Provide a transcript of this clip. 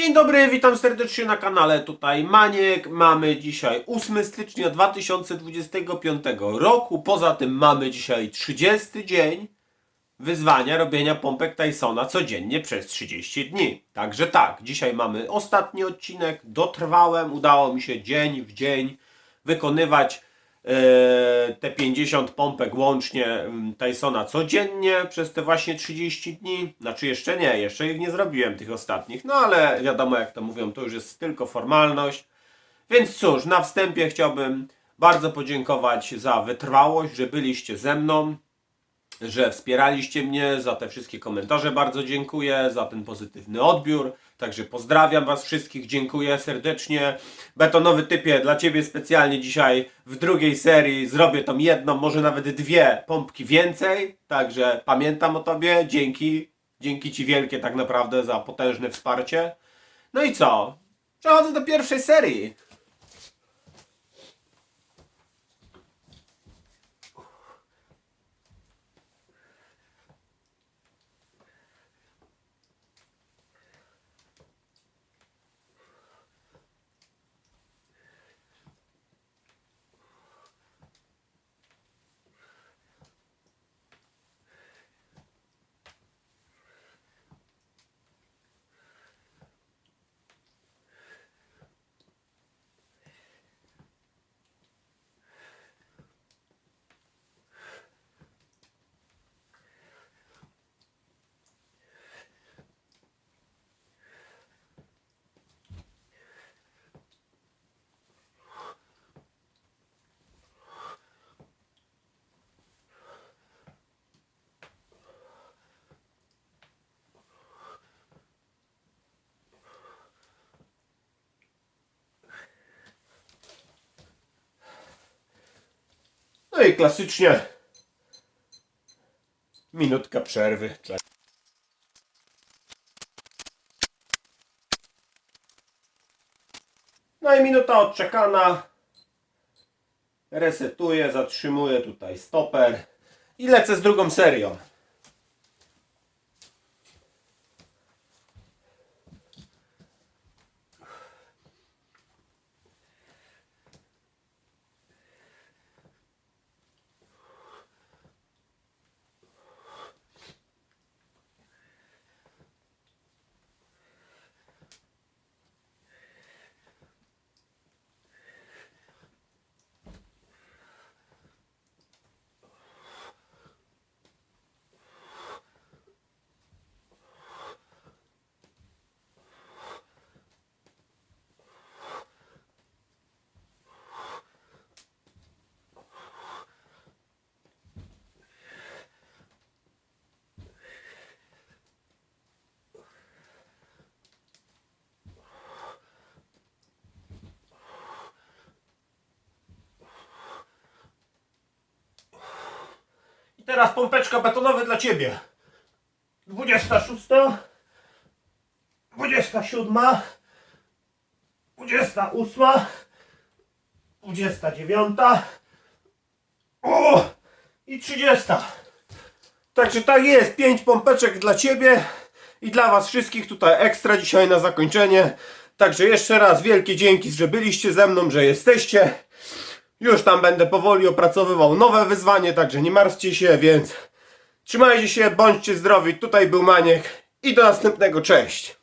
Dzień dobry, witam serdecznie na kanale. Tutaj Maniek. Mamy dzisiaj 8 stycznia 2025 roku. Poza tym mamy dzisiaj 30 dzień wyzwania robienia pompek Tysona codziennie przez 30 dni. Także tak, dzisiaj mamy ostatni odcinek. Dotrwałem, udało mi się dzień w dzień wykonywać te 50 pompek łącznie mm, Tysona codziennie przez te właśnie 30 dni. Znaczy jeszcze nie, jeszcze ich nie zrobiłem tych ostatnich, no ale wiadomo jak to mówią, to już jest tylko formalność. Więc cóż, na wstępie chciałbym bardzo podziękować za wytrwałość, że byliście ze mną że wspieraliście mnie, za te wszystkie komentarze bardzo dziękuję, za ten pozytywny odbiór. Także pozdrawiam Was wszystkich, dziękuję serdecznie. Betonowy typie, dla Ciebie specjalnie dzisiaj w drugiej serii zrobię tą jedną, może nawet dwie pompki więcej. Także pamiętam o Tobie, dzięki, dzięki Ci wielkie tak naprawdę za potężne wsparcie. No i co? Przechodzę do pierwszej serii. No i klasycznie minutka przerwy. No i minuta odczekana. Resetuję, zatrzymuję tutaj stoper i lecę z drugą serią. Teraz pompeczka betonowa dla Ciebie. 26, 27, 28, 29, o i 30. Także tak jest, 5 pompeczek dla Ciebie i dla Was wszystkich tutaj ekstra dzisiaj na zakończenie. Także jeszcze raz wielkie dzięki, że byliście ze mną, że jesteście. Już tam będę powoli opracowywał nowe wyzwanie, także nie martwcie się, więc trzymajcie się, bądźcie zdrowi. Tutaj był Maniek i do następnego, cześć.